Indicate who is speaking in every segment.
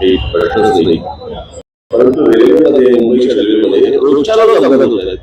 Speaker 1: हे प्रश्नच नाही. परंतु रेल्वेमध्ये मुंबईच्या रेल्वेमध्ये रोजच्या रोज अपघात होत आहेत.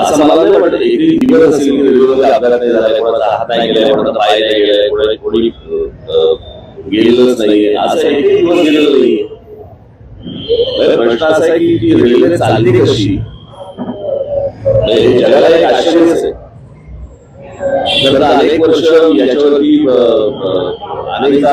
Speaker 1: असं मला नाही वाटत. एकही दिवस असेल की रेल्वेमध्ये अपघात नाही झाला कोणाचा हात नाही गेलाय कोणाचा पाय नाही गेलाय कोणाला कोणी गेलेलंच नाही. असं एकही दिवस गेलेलं नाही. प्रश्न असा आहे की रेल्वे चालली कशी? म्हणजे जगाला एक आश्चर्यच आहे. अनेक वर्ष याच्यावरती अनेकदा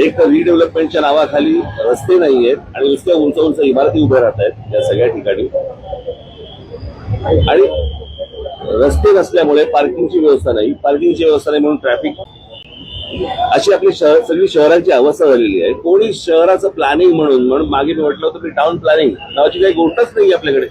Speaker 1: एक तर रिडेव्हलपमेंटच्या नावाखाली रस्ते नाही आहेत आणि नुसत्या उंच उंच इमारती उभ्या राहत आहेत या सगळ्या ठिकाणी. आणि रस्ते नसल्यामुळे पार्किंगची व्यवस्था नाही. पार्किंगची व्यवस्था नाही म्हणून ट्रॅफिक अशी आपली शहर सगळी शहरांची अवस्था झालेली आहे. कोणी शहराचं प्लॅनिंग म्हणून म्हणून मागे मी म्हटलं होतं की टाउन प्लॅनिंग नावाची काही गोष्टच नाही आपल्याकडे.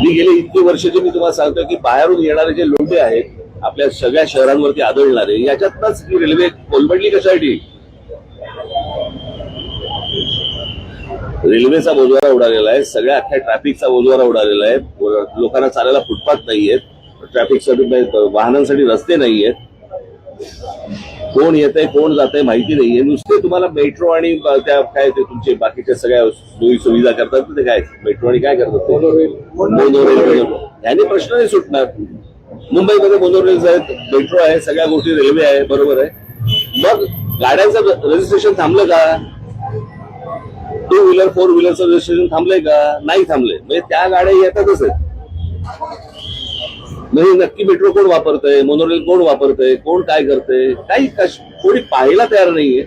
Speaker 1: मी गेले इतकी जे मी तुम्हाला सांगतो की बाहेरून येणारे जे लोंढे आहेत आपल्या सगळ्या शहरांवरती आदळणारे. याच्यातनच ही रेल्वे कोलमडली कशासाठी? रेल्वेचा बोजवारा उडालेला आहे. सगळ्या अख्ख्या ट्रॅफिकचा बोजवारा उडालेला आहे. लोकांना चालायला फुटपाथ नाहीयेत. ट्रॅफिकसाठी वाहनांसाठी रस्ते नाहीयेत. कोण येत आहे कोण जात आहे माहिती नाहीये. नुसते तुम्हाला मेट्रो आणि त्या काय ते तुमचे बाकीच्या सगळ्या सोयी सुविधा करतात. ते काय? मेट्रो आणि काय करतात ते? मोनोरेल. याने प्रश्न नाही सुटणार. मुंबईमध्ये मोनोरेल्स आहेत मेट्रो आहे सगळ्या गोष्टी रेल्वे आहे बरोबर आहे. मग गाड्यांचं रजिस्ट्रेशन थांबलं का? टू व्हीलर फोर व्हीलरचं रजिस्ट्रेशन थांबलंय का? नाही थांबलंय. म्हणजे त्या गाड्या येतातच आहेत. म्हणजे नक्की मेट्रो कोण वापरतंय मोनोरेल कोण वापरतंय कोण काय करतंय? काही कोणी पाहायला तयार नाहीये.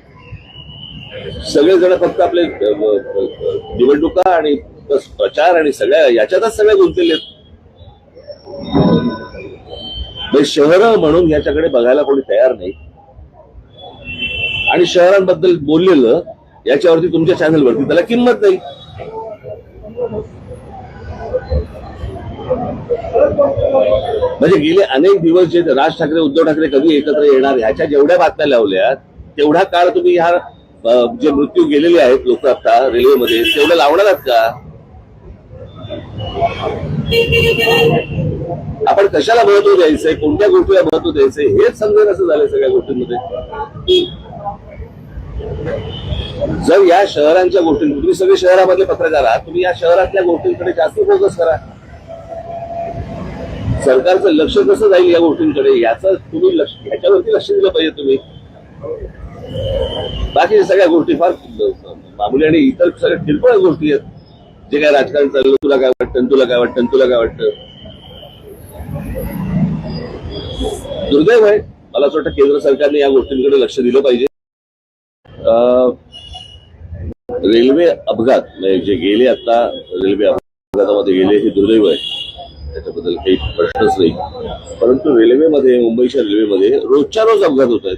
Speaker 1: सगळेजण फक्त आपले निवडणुका आणि प्रचार आणि सगळ्या याच्यातच सगळ्या गुंतलेले आहेत. म्हणजे शहरं म्हणून याच्याकडे बघायला कोणी तयार नाही. आणि शहरांबद्दल बोललेलं याच्यावरती तुमच्या चॅनलवरती त्याला किंमत नाही. म्हणजे गेले अनेक दिवस जे राज ठाकरे उद्धव ठाकरे कधी एकत्र येणार ह्याच्या जेवढ्या बातम्या लावल्या तेवढा काळ तुम्ही ह्या जे मृत्यू गेलेले आहेत लोक आता रेल्वेमध्ये तेवढं लावणार आहात का? आपण कशाला महत्त्व द्यायचंय? कोणत्या गोष्टीला महत्त्व द्यायचंय? हेच समजेल असं झालंय सगळ्या गोष्टींमध्ये. जर या शहरांच्या गोष्टी तुम्ही सगळे शहरामध्ये पत्रकार आहात तुम्ही या शहरातल्या गोष्टींकडे जास्त फोकस करा. सरकारचं लक्ष कसं जाईल या गोष्टींकडे? याचं तुम्ही लक्ष याच्यावरती लक्ष दिलं पाहिजे तुम्ही. बाकी सगळ्या गोष्टी फार मामुली आणि इतर सगळ्या किरकोळ गोष्टी आहेत. जे काय राजकारण चाललं तुला काय वाटतं तुला काय वाटतं तुला काय वाटतं? दुर्दैव आहे. मला असं वाटतं केंद्र सरकारने या गोष्टींकडे लक्ष दिलं पाहिजे. अं, रेल्वे अपघात म्हणजे जे गेले आता रेल्वे अपघातामध्ये गेले हे दुर्दैव आहे. त्याच्याबद्दल काही प्रश्नच नाही. परंतु रेल्वेमध्ये मुंबईच्या रेल्वेमध्ये रोजच्या रोज अपघात होत आहेत.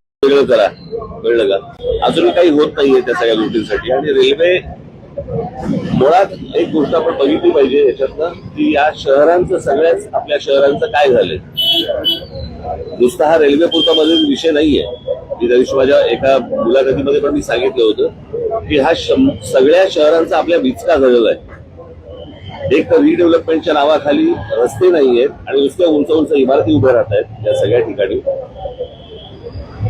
Speaker 1: वेगळं करा. कळलं का? अजून काही होत नाहीये त्या सगळ्या गोष्टींसाठी. आणि रेल्वे मुळात एक गोष्ट आपण बघितली पाहिजे याच्यातनं की या शहरांचं सगळ्याच आपल्या शहरांचं काय झालंय? नुसता हा रेल्वे पुरता मध्ये विषय नाहीये. मी दिवशी माझ्या एका मुलाखतीमध्ये पण मी सांगितलं होतं की हा सगळ्या शहरांचा आपल्या विचका झालेला आहे. एक तर रिडेव्हलपमेंटच्या नावाखाली रस्ते नाही आहेत आणि नुसत्या उंच उंच इमारती उभ्या राहत आहेत या सगळ्या ठिकाणी.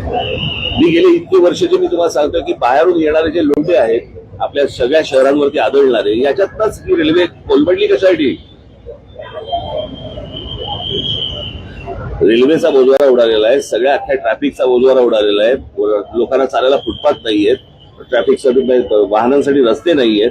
Speaker 1: मी गेले इतकी जे मी तुम्हाला सांगतो की बाहेरून येणारे जे लोंढे आहेत आपल्या सगळ्या शहरांवरती आदळणारे याच्यातनच ही रेल्वे कोलमडली कशासाठी? रेल्वेचा बोजवारा उडालेला आहे सगळ्या अख्ख्या ट्रॅफिकचा बोजवारा उडालेला आहे. लोकांना चालायला फुटपाथ नाहीयेत ट्रॅफिकसाठी वाहनांसाठी रस्ते नाहीयेत.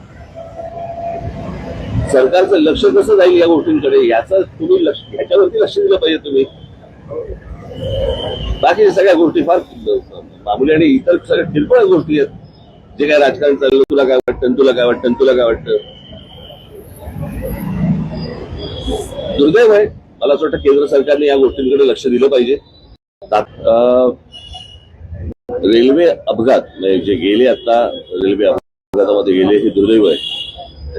Speaker 1: सरकारचं लक्ष कसं जाईल या गोष्टींकडे? याचं तुम्ही लक्ष ह्याच्यावरती लक्ष दिलं पाहिजे तुम्ही. बाकी सगळ्या गोष्टी फार मामुली आणि इतर सगळ्या किरकोळ गोष्टी आहेत. जे काय राजकारण चाललं तुला काय वाटतं? तुला काय वाटतं? तुला काय वाटतं? दुर्दैव आहे. मला असं वाटतं केंद्र सरकारने या गोष्टींकडे लक्ष दिलं पाहिजे. रेल्वे अपघात म्हणजे जे गेले आता रेल्वे अपघातामध्ये गेले हे दुर्दैव आहे.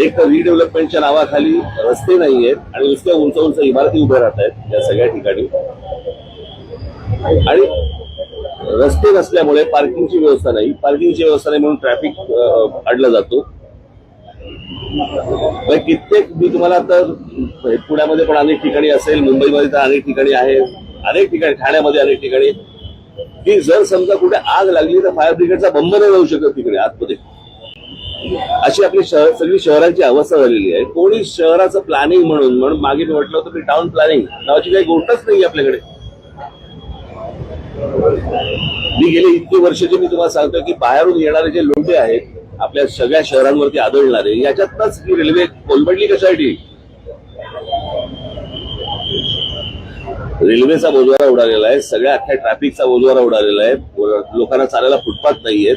Speaker 1: एक तर रिडेव्हलपमेंटच्या नावाखाली रस्ते नाही आहेत आणि नुसत्या उंच उंच इमारती उभ्या राहत आहेत या सगळ्या ठिकाणी. आणि रस्ते नसल्यामुळे पार्किंगची व्यवस्था नाही. पार्किंगची व्यवस्था नाही म्हणून ट्रॅफिक अडला जातो. म्हणजे कित्येक मी तुम्हाला तर पुण्यामध्ये पण अनेक ठिकाणी असेल मुंबईमध्ये तर अनेक ठिकाणी आहे अनेक ठिकाणी ठाण्यामध्ये अनेक ठिकाणी. की जर समजा कुठे आग लागली तर फायर ब्रिगेडचा बंब नाही जाऊ शकत तिकडे आतमध्ये. अशी आपली शहर सगळी शहरांची अवस्था झालेली आहे. कोणी शहराचं प्लॅनिंग म्हणून म्हणून मागे मी म्हटलं होतं की टाउन प्लॅनिंग नावाची काही गोष्टच नाही आपल्याकडे. मी गेले इतकी वर्षाचे मी तुम्हाला सांगतो की बाहेरून येणारे जे लोंढे आहेत आपल्या सगळ्या शहरांवरती आदळणारे याच्यातनच ही रेल्वे कोलमडली कशासाठी? रेल्वेचा बोजवारा उडालेला आहे सगळ्या अख्ख्या ट्रॅफिकचा बोजवारा उडालेला आहे. लोकांना चालायला फुटपाथ नाहीयेत.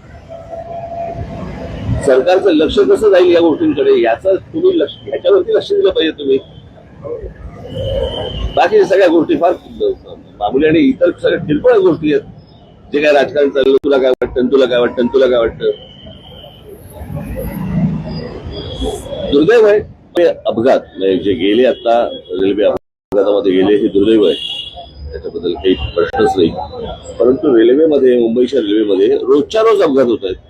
Speaker 1: सरकारचं लक्ष कसं जाईल या गोष्टींकडे? याचं तुम्ही लक्ष ह्याच्यावरती लक्ष दिलं पाहिजे तुम्ही. बाकी सगळ्या गोष्टी फार मामुली आणि इतर सगळ्या किरकोळ गोष्टी आहेत. जे काय राजकारण चाललं तुला काय वाटतं? तुला काय वाटतं? तुला काय वाटतं? दुर्दैव आहे. ते अपघात म्हणजे जे गेले आता रेल्वे अपघातामध्ये गेले हे दुर्दैव आहे. त्याच्याबद्दल काही प्रश्नच नाही. परंतु रेल्वेमध्ये मुंबईच्या रेल्वेमध्ये रोजच्या रोज अपघात होत आहेत.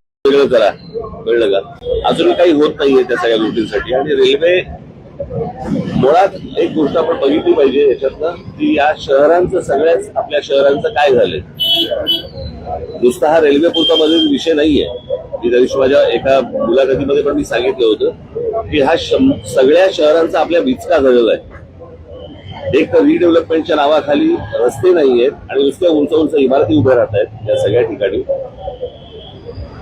Speaker 1: वेगळं करा. कळलं का? अजून काही होत नाहीये त्या सगळ्या गोष्टींसाठी. आणि रेल्वे मुळात एक गोष्ट आपण बघितली पाहिजे याच्यातनं की या शहरांचं सगळ्याच आपल्या शहरांचं काय झालंय? नुसता हा रेल्वे पुरता मध्ये विषय नाहीये. मी त्या दिवशी माझ्या एका मुलाखतीमध्ये पण मी सांगितलं होतं की हा सगळ्या शहरांचा आपल्या विचका झालेला आहे. एक तर रिडेव्हलपमेंटच्या नावाखाली रस्ते नाही आहेत आणि नुसत्या उंच उंच इमारती उभ्या राहत आहेत या सगळ्या ठिकाणी.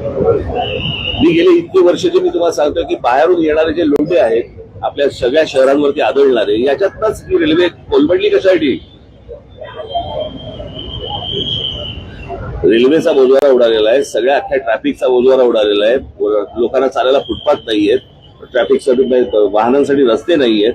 Speaker 1: मी गेले इतके वर्ष जे मी तुम्हाला सांगतोय की बाहेरून येणारे जे लोंढे आहेत आपल्या सगळ्या शहरांवरती आदळणारे याच्यातनच ही रेल्वे कोलमडली कशासाठी? रेल्वेचा बोजवारा उडालेला आहे सगळ्या अख्ख्या ट्रॅफिकचा बोजवारा उडालेला आहे. लोकांना चालायला फुटपाथ नाहीयेत. ट्रॅफिकसाठी वाहनांसाठी रस्ते नाहीयेत.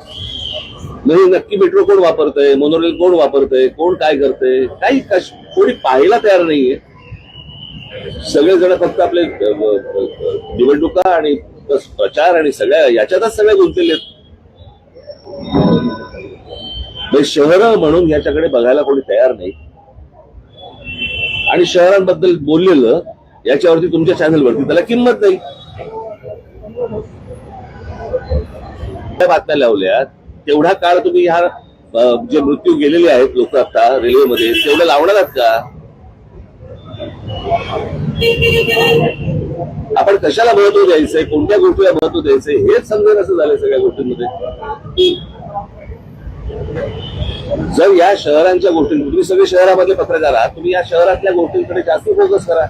Speaker 1: म्हणजे नक्की मेट्रो कोण वापरतंय? मोनोरेल कोण वापरतंय? कोण काय करतंय? काही कोणी पाहायला तयार नाहीये. सगळेजण फक्त आपले निवडणुका आणि प्रचार आणि सगळ्या याच्यातच सगळे गुंतलेले आहेत. म्हणजे म्हणून याच्याकडे बघायला कोणी तयार नाही. आणि शहरांबद्दल बोललेलं याच्यावरती तुमच्या चॅनलवरती त्याला किंमत नाही. त्या बातम्या लावल्यात तेवढा काळ तुम्ही ह्या जे मृत्यू गेलेले आहेत लोक आता रेल्वेमध्ये तेवढं लावणार आहात का? आपण कशाला महत्त्व द्यायचंय कोणत्या गोष्टीला महत्त्व द्यायचंय हेच समजेल असं झालंय सगळ्या गोष्टींमध्ये. जर या शहरांच्या गोष्टी तुम्ही सगळे शहरामध्ये पत्रकार आहात तुम्ही या शहरातल्या गोष्टींकडे जास्त फोकस करा.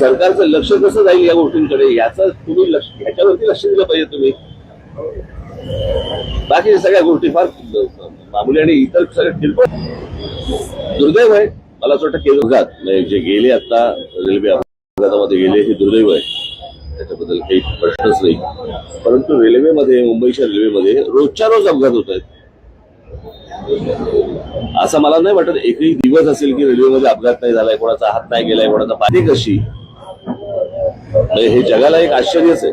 Speaker 1: सरकारचं लक्ष कसं जाईल या गोष्टींकडे? याचं तुम्ही लक्ष ह्याच्यावरती लक्ष दिलं पाहिजे तुम्ही. बाकी सगळ्या गोष्टी फार मामुली आणि इतर सगळ्या किरकोळ. दुर्दैव आहे. मला असं वाटतं केंद्र अपघात म्हणजे जे गेले आता रेल्वे अपघातामध्ये गेले हे दुर्दैव आहे. त्याच्याबद्दल काही प्रश्नच नाही. परंतु रेल्वेमध्ये मुंबईच्या रेल्वेमध्ये रोजच्या रोज अपघात होत आहेत. असं मला नाही वाटत एकही दिवस असेल की रेल्वेमध्ये अपघात नाही झालाय कोणाचा हात नाही गेलाय कोणाचा पाणी कशी. म्हणजे हे जगाला एक आश्चर्यच आहे.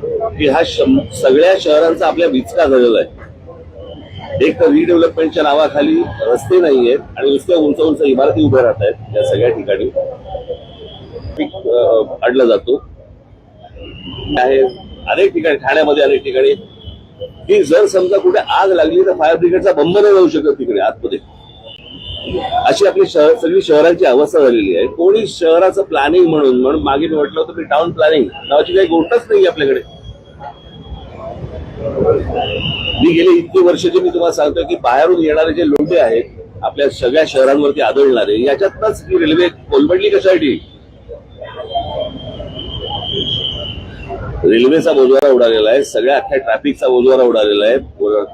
Speaker 1: की हा सगळ्या शहरांचा आपल्या विचका झालेला आहे. एक तर रिडेव्हलपमेंटच्या नावाखाली रस्ते नाहीयेत आणि नुसत्या उंच उंच इमारती उभ्या राहत आहेत या सगळ्या ठिकाणी. पीक, अडला जातो. आहे अनेक ठिकाणी ठाण्यामध्ये अनेक ठिकाणी. की जर समजा कुठे आग लागली तर फायर ब्रिगेडचा बंब नाही जाऊ शकत तिकडे आतमध्ये. अशी आपली शहर सगळी शहरांची अवस्था झालेली आहे. कोणी शहराचं प्लॅनिंग म्हणून म्हणून मागे मी म्हटलं होतं की टाउन प्लॅनिंग नावाची काही गोष्टच नाही आपल्याकडे. मी गेले इतकी वर्ष जे मी तुम्हाला सांगतोय की बाहेरून येणारे जे लोंढे आहेत आपल्या सगळ्या शहरांवरती आदळणारे याच्यातनच ही रेल्वे कोलमडली कशासाठी? रेल्वेचा बोजवारा उडालेला आहे सगळ्या अख्ख्या ट्रॅफिकचा बोजवारा उडालेला आहे.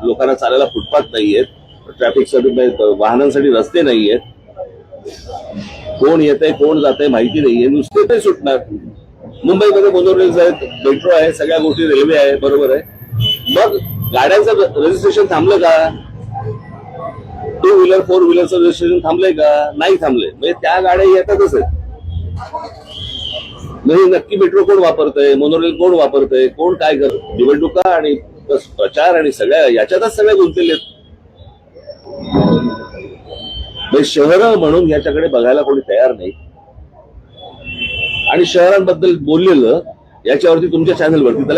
Speaker 1: लोकांना चालायला फुटपाथ नाहीयेत ट्रॅफिकसाठी वाहनांसाठी रस्ते नाहीयेत. कोण येत आहे कोण जात आहे माहिती नाहीये नुसते ते सुटणार. मुंबईमध्ये मोनोरेल्स आहेत मेट्रो आहे सगळ्या गोष्टी रेल्वे आहे बरोबर आहे. मग गाड्यांचं रजिस्ट्रेशन थांबलं का? टू व्हीलर फोर व्हीलरचं रजिस्ट्रेशन थांबलंय का? नाही थांबलंय. म्हणजे त्या गाड्या येतातच आहेत. म्हणजे नक्की मेट्रो कोण वापरतंय? मोनोरेल कोण वापरतंय? कोण काय करत निवडणुका आणि प्रचार आणि सगळ्या याच्यातच सगळ्या गुंतलेले आहेत. म्हणजे शहर म्हणून याच्याकडे बघायला कोणी तयार नाही. आणि शहरांबद्दल बोललेलं याच्यावरती तुमच्या चॅनलवरती त्याला